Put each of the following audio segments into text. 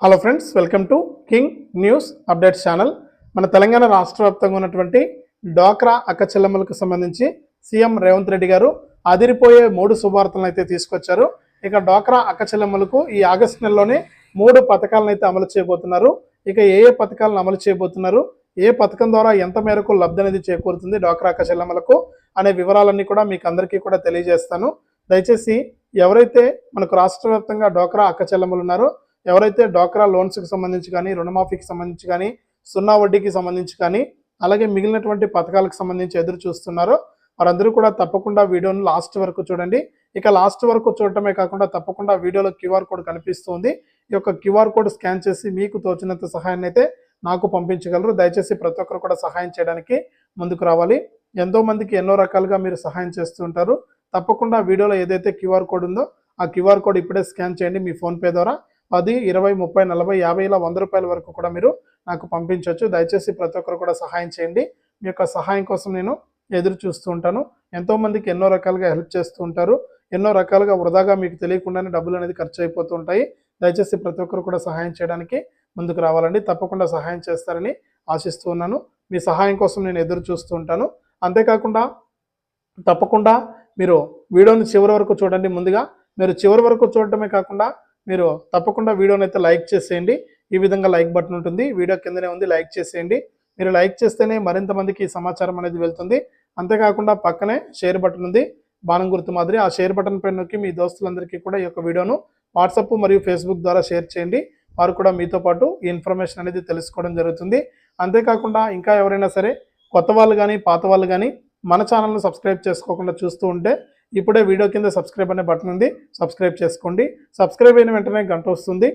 Hello friends welcome to king news updates channel మన తెలంగాణ రాష్ట్ర వ్యాప్తంగా ఉన్నటువంటి డ్వాక్రా అక్క చెల్లెమ్మలకు సంబంధించి సీఎం రేవంత్ రెడ్డి గారు అదిరిపోయే మూడు శుభార్తలను అయితే తీసుకొచ్చారు. ఇక డ్వాక్రా అక్క చెల్లెమ్మలకు ఈ ఆగస్టు నెలలోనే మూడు పథకాలను అయితే అమలు చేయబోతున్నారు. ఇక ఏ ఏ పథకాలను అమలు చేయబోతున్నారు? ఏ పథకం ద్వారా ఎంత మేరకు లబ్ధి అనేది చేకూరుతుంది డ్వాక్రా అక్క చెల్లెమ్మలకు అనే వివరాలన్నీ కూడా మీకు అందరికీ కూడా తెలియజేస్తాను. దయచేసి ఎవరైతే మనకు రాష్ట్ర వ్యాప్తంగా డ్వాక్రా అక్క చెల్లెమ్మలు ఉన్నారో ఎవరైతే డ్వాక్రా లోన్స్కి సంబంధించి కానీ రుణమాఫీకి సంబంధించి కానీ సున్నా వడ్డీకి సంబంధించి కానీ అలాగే మిగిలినటువంటి పథకాలకు సంబంధించి ఎదురు చూస్తున్నారో వారందరూ కూడా తప్పకుండా వీడియోను లాస్ట్ వరకు చూడండి. ఇక లాస్ట్ వరకు చూడటమే కాకుండా తప్పకుండా వీడియోలో క్యూఆర్ కోడ్ కనిపిస్తుంది. ఈ యొక్క క్యూఆర్ కోడ్ స్కాన్ చేసి మీకు తోచినంత సహాయాన్ని అయితే నాకు పంపించగలరు. దయచేసి ప్రతి ఒక్కరు కూడా సహాయం చేయడానికి ముందుకు రావాలి. ఎంతో మందికి ఎన్నో రకాలుగా మీరు సహాయం చేస్తూ ఉంటారు. తప్పకుండా వీడియోలో ఏదైతే క్యూఆర్ కోడ్ ఉందో ఆ క్యూఆర్ కోడ్ ఇప్పుడే స్కాన్ చేయండి మీ ఫోన్పే ద్వారా. పది ఇరవై ముప్పై నలభై యాభై ఇలా వంద రూపాయల వరకు కూడా మీరు నాకు పంపించవచ్చు దయచేసి ప్రతి ఒక్కరు కూడా సహాయం చేయండి. మీ యొక్క సహాయం కోసం నేను ఎదురు చూస్తూ ఉంటాను. ఎంతోమందికి ఎన్నో రకాలుగా హెల్ప్ చేస్తూ ఉంటారు. ఎన్నో రకాలుగా వృధాగా మీకు తెలియకుండానే డబ్బులు అనేది ఖర్చు అయిపోతూ ఉంటాయి. దయచేసి ప్రతి ఒక్కరు కూడా సహాయం చేయడానికి ముందుకు రావాలండి. తప్పకుండా సహాయం చేస్తారని ఆశిస్తూ ఉన్నాను. మీ సహాయం కోసం నేను ఎదురు చూస్తూ ఉంటాను. అంతేకాకుండా తప్పకుండా మీరు వీడియోని చివరి వరకు చూడండి. ముందుగా మీరు చివరి వరకు చూడటమే కాకుండా మీరు తప్పకుండా వీడియోని అయితే లైక్ చేసేయండి. ఈ విధంగా లైక్ బటన్ ఉంటుంది. వీడియో కిందనే ఉంది. లైక్ చేసేయండి. మీరు లైక్ చేస్తేనే మరింత మందికి ఈ సమాచారం అనేది వెళ్తుంది. అంతేకాకుండా పక్కనే షేర్ బటన్ ఉంది. బాణం గుర్తు మాదిరి ఆ షేర్ బటన్ పైన నొక్కి మీ దోస్తులందరికీ కూడా ఈ యొక్క వీడియోను వాట్సాప్ మరియు ఫేస్బుక్ ద్వారా షేర్ చేయండి. వారు కూడా మీతో పాటు ఈ ఇన్ఫర్మేషన్ అనేది తెలుసుకోవడం జరుగుతుంది. అంతేకాకుండా ఇంకా ఎవరైనా సరే కొత్త వాళ్ళు కానీ పాత వాళ్ళు కానీ మన ఛానల్ను సబ్స్క్రైబ్ చేసుకోకుండా చూస్తూ ఉంటే ఇప్పుడే వీడియో కింద సబ్స్క్రైబ్ అనే బటన్ ఉంది. సబ్స్క్రైబ్ చేసుకోండి. సబ్స్క్రైబ్ అయిన వెంటనే గంట వస్తుంది.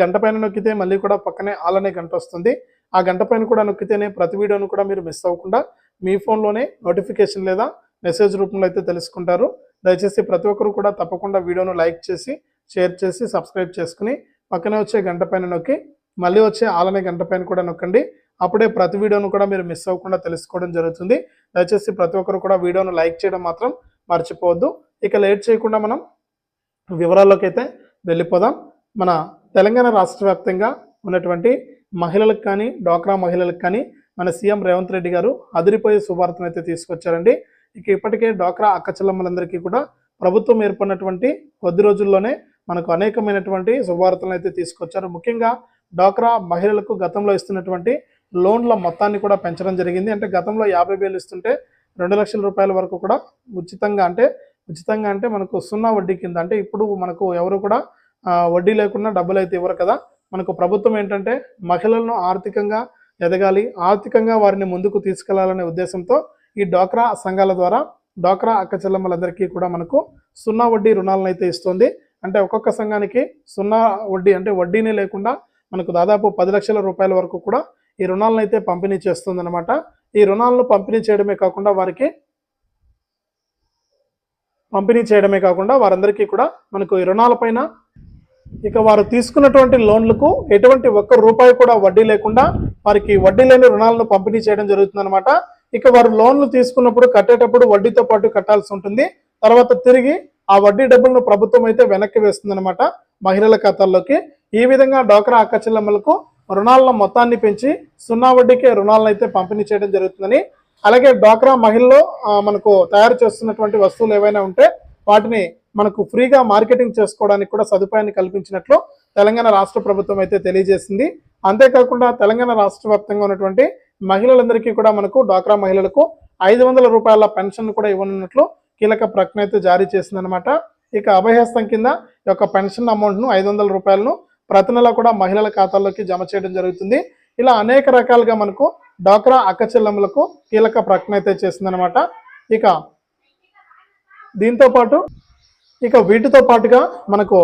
గంట పైన నొక్కితే మళ్ళీ కూడా పక్కనే ఆల్ అనే గంట వస్తుంది. ఆ గంట పైన కూడా నొక్కితేనే ప్రతి వీడియోను కూడా మీరు మిస్ అవ్వకుండా మీ ఫోన్లోనే నోటిఫికేషన్ లేదా మెసేజ్ రూపంలో అయితే తెలుసుకుంటారు. దయచేసి ప్రతి ఒక్కరు కూడా తప్పకుండా వీడియోను లైక్ చేసి షేర్ చేసి సబ్స్క్రైబ్ చేసుకుని పక్కనే వచ్చే గంట పైన నొక్కి మళ్ళీ వచ్చే ఆలనే గంట పైన కూడా నొక్కండి. అప్పుడే ప్రతి వీడియోను కూడా మీరు మిస్ అవ్వకుండా తెలుసుకోవడం జరుగుతుంది. దయచేసి ప్రతి ఒక్కరు కూడా వీడియోను లైక్ చేయడం మాత్రం మర్చిపోవద్దు. ఇక లేట్ చేయకుండా మనం వివరాల్లోకి అయితే వెళ్ళిపోదాం. మన తెలంగాణ రాష్ట్ర వ్యాప్తంగా ఉన్నటువంటి మహిళలకు కానీ డ్వాక్రా మహిళలకు కానీ మన సీఎం రేవంత్ రెడ్డి గారు అదిరిపోయే శుభార్తను అయితే తీసుకొచ్చారండి. ఇక ఇప్పటికే డ్వాక్రా అక్కచెల్లమ్మలందరికీ కూడా ప్రభుత్వం ఏర్పడినటువంటి కొద్ది రోజుల్లోనే మనకు అనేకమైనటువంటి శుభార్తలను అయితే తీసుకొచ్చారు. ముఖ్యంగా డ్వాక్రా మహిళలకు గతంలో ఇస్తున్నటువంటి లోన్ల మొత్తాన్ని కూడా పెంచడం జరిగింది. అంటే గతంలో యాభై వేలు ఇస్తుంటే రెండు లక్షల రూపాయల వరకు కూడా ఉచితంగా అంటే ఉచితంగా అంటే మనకు సున్నా వడ్డీ కింద అంటే ఇప్పుడు మనకు ఎవరు కూడా వడ్డీ లేకుండా డబ్బులు అయితే ఇవ్వరు కదా. మనకు ప్రభుత్వం ఏంటంటే మహిళలను ఆర్థికంగా ఎదగాలి ఆర్థికంగా వారిని ముందుకు తీసుకెళ్ళాలనే ఉద్దేశంతో ఈ డ్వాక్రా సంఘాల ద్వారా డ్వాక్రా అక్క చెల్లెమ్మలందరికీ కూడా మనకు సున్నా వడ్డీ రుణాలను అయితే ఇస్తుంది. అంటే ఒక్కొక్క సంఘానికి సున్నా వడ్డీ అంటే వడ్డీనే లేకుండా మనకు దాదాపు పది లక్షల రూపాయల వరకు కూడా ఈ రుణాలను అయితే పంపిణీ చేస్తుందన్నమాట. ఈ రుణాలను పంపిణీ చేయడమే కాకుండా వారికి పంపిణీ చేయడమే కాకుండా వారందరికీ కూడా మనకు ఈ రుణాలపైన ఇక వారు తీసుకున్నటువంటి లోన్లకు ఎటువంటి ఒక్క రూపాయి కూడా వడ్డీ లేకుండా వారికి వడ్డీ లేని రుణాలను పంపిణీ చేయడం జరుగుతుందన్నమాట. ఇక వారు లోన్లు తీసుకున్నప్పుడు కట్టేటప్పుడు వడ్డీతో పాటు కట్టాల్సి ఉంటుంది. తర్వాత తిరిగి ఆ వడ్డీ డబ్బులను ప్రభుత్వం అయితే వెనక్కి వేస్తుందన్నమాట మహిళల ఖాతాల్లోకి. ఈ విధంగా డోక్రా అక్క చెల్లెమ్మలకు రుణాల మొత్తాన్ని పెంచి సున్నా వడ్డీకే రుణాలను అయితే పంపిణీ చేయడం జరుగుతుందని అలాగే డ్వాక్రా మహిళలో మనకు తయారు చేస్తున్నటువంటి వస్తువులు ఏవైనా ఉంటే వాటిని మనకు ఫ్రీగా మార్కెటింగ్ చేసుకోవడానికి కూడా సదుపాయాన్ని కల్పించినట్లు తెలంగాణ రాష్ట్ర ప్రభుత్వం అయితే తెలియజేసింది. అంతేకాకుండా తెలంగాణ రాష్ట్ర వ్యాప్తంగా ఉన్నటువంటి మహిళలందరికీ కూడా మనకు డ్వాక్రా మహిళలకు ఐదు వందల రూపాయల పెన్షన్ కూడా ఇవ్వనున్నట్లు కీలక ప్రకటన అయితే జారీ చేసిందనమాట ఇక అభయహస్తం కింద ఈ యొక్క పెన్షన్ అమౌంట్ను ఐదు వందల రూపాయలను ప్రతి నెల కూడా మహిళల ఖాతాల్లోకి జమ చేయడం జరుగుతుంది. ఇలా అనేక రకాలుగా మనకు డ్వాక్రా అక్క చెల్లెమ్మలకు కీలక ప్రకటన అయితే చేసిందనమాట ఇక దీంతో పాటు ఇక వీటితో పాటుగా మనకు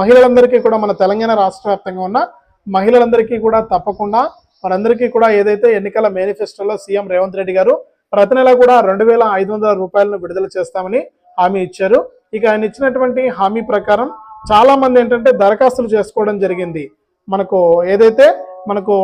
మహిళలందరికీ కూడా మన తెలంగాణ రాష్ట్ర వ్యాప్తంగా ఉన్న మహిళలందరికీ కూడా తప్పకుండా వారందరికీ కూడా ఏదైతే ఎన్నికల మేనిఫెస్టోలో సీఎం రేవంత్ రెడ్డి గారు ప్రతి నెల కూడా రెండు వేల ఐదు వందల రూపాయలను విడుదల చేస్తామని హామీ ఇచ్చారు. ఇక ఆయన ఇచ్చినటువంటి హామీ ప్రకారం చాలా మంది ఏంటంటే దరఖాస్తులు చేసుకోవడం జరిగింది. మనకు ఏదైతే మనకు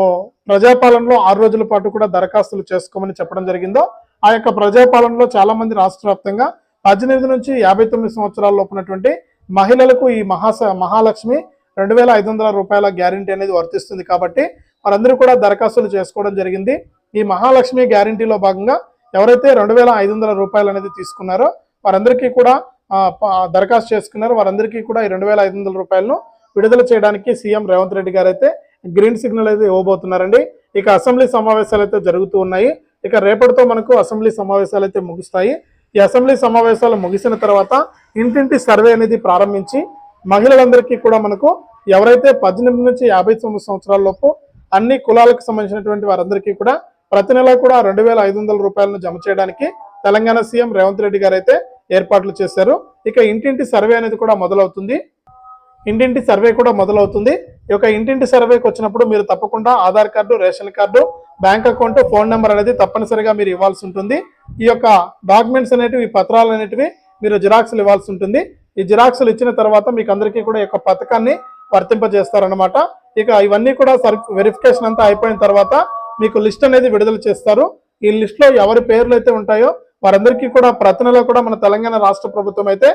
ప్రజాపాలనలో ఆరు రోజుల పాటు కూడా దరఖాస్తులు చేసుకోమని చెప్పడం జరిగిందో ఆ యొక్క ప్రజాపాలనలో చాలా మంది రాష్ట్ర వ్యాప్తంగా పద్దెనిమిది నుంచి యాభై తొమ్మిది సంవత్సరాల లోపునటువంటి మహిళలకు ఈ మహాస మహాలక్ష్మి రెండు వేల ఐదు వందల రూపాయల గ్యారంటీ అనేది వర్తిస్తుంది కాబట్టి వారందరూ కూడా దరఖాస్తులు చేసుకోవడం జరిగింది. ఈ మహాలక్ష్మి గ్యారంటీలో భాగంగా ఎవరైతే రెండు వేల ఐదు వందల రూపాయలు అనేది తీసుకున్నారో వారందరికీ కూడా దరఖాస్తు చేసుకున్నారు. వారందరికీ కూడా ఈ రెండు వేల ఐదు వందల రూపాయలను విడుదల చేయడానికి సీఎం రేవంత్ రెడ్డి గారు అయితే గ్రీన్ సిగ్నల్ అయితే ఇవ్వబోతున్నారండి. ఇక అసెంబ్లీ సమావేశాలు అయితే జరుగుతూ ఉన్నాయి. ఇక రేపటితో మనకు అసెంబ్లీ సమావేశాలు అయితే ముగుస్తాయి. ఈ అసెంబ్లీ సమావేశాలు ముగిసిన తర్వాత ఇంటింటి సర్వే అనేది ప్రారంభించి మహిళలందరికీ కూడా మనకు ఎవరైతే పద్దెనిమిది నుంచి యాభై తొమ్మిది సంవత్సరాల లోపు అన్ని కులాలకు సంబంధించినటువంటి వారందరికీ కూడా ప్రతి నెల కూడా రెండు వేల ఐదు వందల రూపాయలను జమ చేయడానికి తెలంగాణ సీఎం రేవంత్ రెడ్డి గారు అయితే ఏర్పాట్లు చేశారు. ఇక ఇంటింటి సర్వే అనేది కూడా మొదలవుతుంది. ఇంటింటి సర్వే కూడా మొదలవుతుంది. ఈ యొక్క ఇంటింటి సర్వేకి వచ్చినప్పుడు మీరు తప్పకుండా Aadhaar card ration card bank account phone number అనేది తప్పనిసరిగా మీరు ఇవ్వాల్సి ఉంటుంది. ఈ యొక్క డాక్యుమెంట్స్ అనేటివి ఈ పత్రాలు అనేటివి మీరు జిరాక్స్లు ఇవ్వాల్సి ఉంటుంది. ఈ జిరాక్స్లు ఇచ్చిన తర్వాత మీకు అందరికీ కూడా ఈ యొక్క పథకాన్ని వర్తింపజేస్తారనమాట ఇక ఇవన్నీ కూడా వెరిఫికేషన్ అంతా అయిపోయిన తర్వాత మీకు లిస్ట్ అనేది విడుదల చేస్తారు. ఈ లిస్ట్లో ఎవరి పేర్లు అయితే ఉంటాయో వారందరికీ కూడా ప్రతి నెల కూడా మన తెలంగాణ రాష్ట్ర ప్రభుత్వం అయితే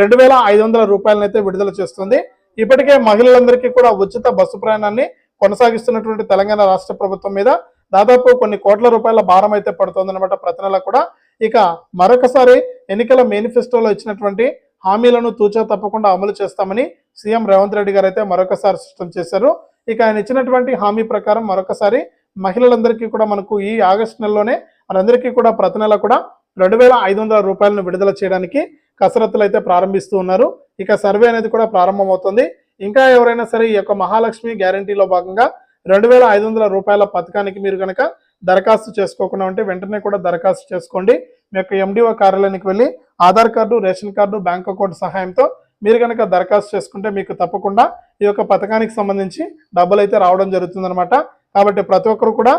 రెండు వేల ఐదు వందల రూపాయలనైతే విడుదల చేస్తుంది. ఇప్పటికే మహిళలందరికీ కూడా ఉచిత బస్సు ప్రయాణాన్ని కొనసాగిస్తున్నటువంటి తెలంగాణ రాష్ట్ర ప్రభుత్వం మీద దాదాపు కొన్ని కోట్ల రూపాయల భారం అయితే పడుతుంది అనమాట ప్రతి నెల కూడా. ఇక మరొకసారి ఎన్నికల మేనిఫెస్టోలో ఇచ్చినటువంటి హామీలను తూచా తప్పకుండా అమలు చేస్తామని సీఎం రేవంత్ రెడ్డి గారు అయితే మరొకసారి స్పష్టం చేశారు. ఇక ఆయన ఇచ్చినటువంటి హామీ ప్రకారం మరొకసారి మహిళలందరికీ కూడా మనకు ఈ ఆగస్టు నెలలోనే మనందరికీ కూడా ప్రతి నెల కూడా రెండు వేల ఐదు వందల రూపాయలను విడుదల చేయడానికి కసరత్తులు అయితే ప్రారంభిస్తూ ఉన్నారు. ఇక సర్వే అనేది కూడా ప్రారంభమవుతుంది. ఇంకా ఎవరైనా సరే ఈ యొక్క మహాలక్ష్మి గ్యారంటీలో భాగంగా రెండు వేల ఐదు వందల రూపాయల పథకానికి మీరు కనుక దరఖాస్తు చేసుకోకుండా ఉంటే వెంటనే కూడా దరఖాస్తు చేసుకోండి. మీ యొక్క ఎండిఓ కార్యాలయానికి వెళ్ళి Aadhaar card ration card bank account సహాయంతో మీరు కనుక దరఖాస్తు చేసుకుంటే మీకు తప్పకుండా ఈ యొక్క పథకానికి సంబంధించి డబ్బులు అయితే రావడం జరుగుతుందన్నమాట. కాబట్టి ప్రతి ఒక్కరు కూడా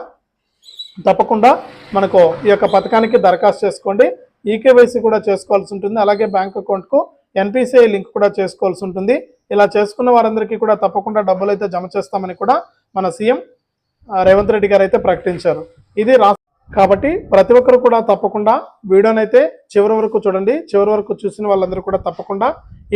తప్పకుండా మనకు ఈ యొక్క పథకానికి దరఖాస్తు చేసుకోండి. ఈకేవైసీ కూడా చేసుకోవాల్సి ఉంటుంది. అలాగే బ్యాంక్ అకౌంట్కు ఎన్పిసిఐ లింక్ కూడా చేసుకోవాల్సి ఉంటుంది. ఇలా చేసుకున్న వారందరికీ కూడా తప్పకుండా డబ్బులు అయితే జమ చేస్తామని కూడా మన సీఎం రేవంత్ రెడ్డి గారు అయితే ప్రకటించారు. ఇది రా కాబట్టి ప్రతి ఒక్కరు కూడా తప్పకుండా వీడియోనైతే చివరి వరకు చూడండి. చివరి వరకు చూసిన వాళ్ళందరూ కూడా తప్పకుండా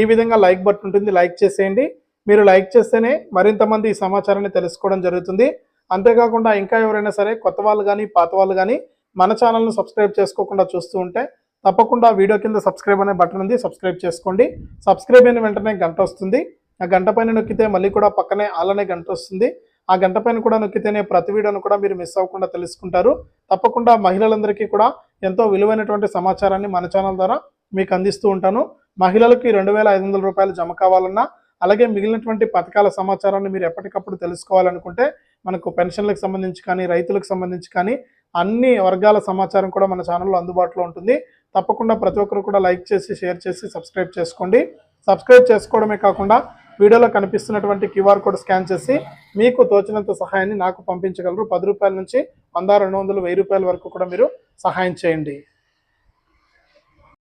ఈ విధంగా లైక్ బటన్ ఉంటుంది. లైక్ చేసేయండి. మీరు లైక్ చేస్తేనే మరింత మంది ఈ సమాచారాన్ని తెలుసుకోవడం జరుగుతుంది. అంతేకాకుండా ఇంకా ఎవరైనా సరే కొత్త వాళ్ళు కానీ పాత వాళ్ళు కానీ మన ఛానల్ను సబ్స్క్రైబ్ చేసుకోకుండా చూస్తూ ఉంటే తప్పకుండా వీడియో కింద సబ్స్క్రైబ్ అనే బటన్ ఉంది సబ్స్క్రైబ్ చేసుకోండి. సబ్స్క్రైబ్ అయిన వెంటనే గంట వస్తుంది. ఆ గంట పైన నొక్కితే మళ్ళీ కూడా పక్కనే అలానే గంట వస్తుంది. ఆ గంట పైన కూడా నొక్కితేనే ప్రతి వీడియోను కూడా మీరు మిస్ అవ్వకుండా తెలుసుకుంటారు. తప్పకుండా మహిళలందరికీ కూడా ఎంతో విలువైనటువంటి సమాచారాన్ని మన ఛానల్ ద్వారా మీకు అందిస్తూ ఉంటాను. మహిళలకి రెండు వేల ఐదు వందల రూపాయలు జమ కావాలన్నా అలాగే మిగిలినటువంటి పథకాల సమాచారాన్ని మీరు ఎప్పటికప్పుడు తెలుసుకోవాలనుకుంటే మనకు పెన్షన్లకు సంబంధించి కానీ రైతులకు సంబంధించి కానీ అన్ని వర్గాల సమాచారం కూడా మన ఛానల్లో అందుబాటులో ఉంటుంది. తప్పకుండా ప్రతి ఒక్కరు కూడా లైక్ చేసి షేర్ చేసి సబ్స్క్రైబ్ చేసుకోండి. సబ్స్క్రైబ్ చేసుకోవడమే కాకుండా వీడియోలో కనిపిస్తున్నటువంటి క్యూఆర్ కోడ్ స్కాన్ చేసి మీకు తోచినంత సహాయాన్ని నాకు పంపించగలరు. పది రూపాయల నుంచి వంద రెండు వందలు వెయ్యి రూపాయల వరకు కూడా మీరు సహాయం చేయండి.